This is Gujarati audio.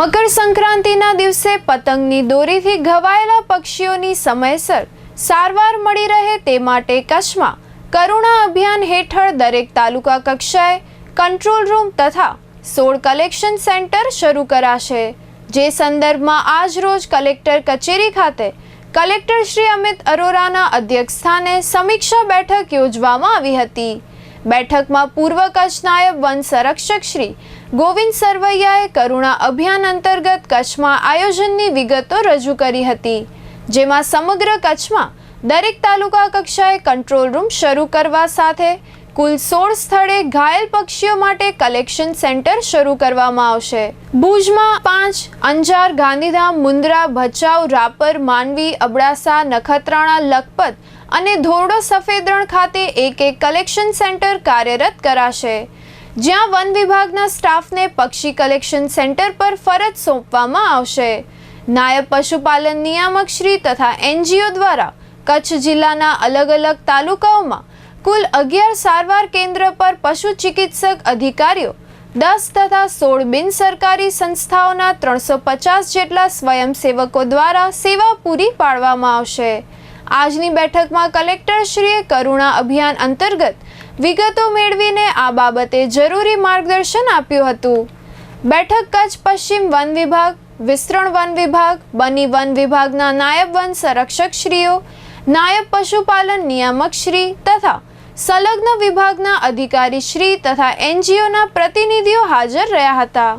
મકર સંક્રાંતિના દિવસે પતંગની દોરીથી ઘવાયેલા પક્ષીઓની સમયસર સારવાર મળી રહે તે માટે કચ્છમાં કરુણા અભિયાન હેઠળ દરેક તાલુકા કક્ષાએ કંટ્રોલ રૂમ તથા સોળ કલેક્શન સેન્ટર શરૂ કરાશે. જે સંદર્ભમાં આજ રોજ કલેક્ટર કચેરી ખાતે કલેક્ટર શ્રી અમિત અરોરાના અધ્યક્ષસ્થાને સમીક્ષા બેઠક યોજવામાં આવી હતી. બેઠકમાં પૂર્વ કચ્છ નાયબ વન સંરક્ષક શ્રી ગોવિંદ સરવૈયાએ કરુણા અભિયાન અંતર્ગત કચ્છમાં આયોજનની વિગતો રજૂ કરી હતી, જેમાં સમગ્ર કચ્છમાં દરેક તાલુકા કક્ષાએ કંટ્રોલ રૂમ શરૂ કરવા સાથે કુલ સોળ સ્થળે ઘાયલ પક્ષીઓ માટે કલેક્શન સેન્ટર શરૂ કરવામાં આવશે. ભુજમાં પાંચ, અંજાર, ગાંધીધામ, મુન્દ્રા, ભચાઉ, રાપર માંડવી અબડાસા, નખત્રાણા, લખપત અને ધોરડો સફેદ રણ ખાતે એક એક કલેક્શન સેન્ટર કાર્યરત કરાશે. જ્યાં વન વિભાગના સ્ટાફને પક્ષી કલેક્શન સેન્ટર પર ફરજ સોંપવામાં આવશે. નાયબ પશુપાલન નિયામક શ્રી તથા એનજીઓ દ્વારા કચ્છ જિલ્લાના અલગ અલગ તાલુકાઓમાં કુલ અગિયાર સારવાર કેન્દ્ર પર પશુ ચિકિત્સક અધિકારીઓ, દસ તથા સોળ બિન સરકારી સંસ્થાઓના ત્રણસો પચાસ જેટલા સ્વયંસેવકો દ્વારા સેવા પૂરી પાડવામાં આવશે. આજની બેઠકમાં કલેક્ટરશ્રીએ કરુણા અભિયાન અંતર્ગત વિગતો મેળવીને આ બાબતે જરૂરી માર્ગદર્શન આપ્યું હતું. બેઠક કચ્છ પશ્ચિમ વન વિભાગ, વિસ્તરણ વન વિભાગ, બની વન વિભાગના નાયબ વન સંરક્ષક શ્રીઓ નાયબ પશુપાલન નિયામકશ્રી તથા સંલગ્ન વિભાગના અધિકારી શ્રી તથા એનજીઓના પ્રતિનિધિઓ હાજર રહ્યા હતા.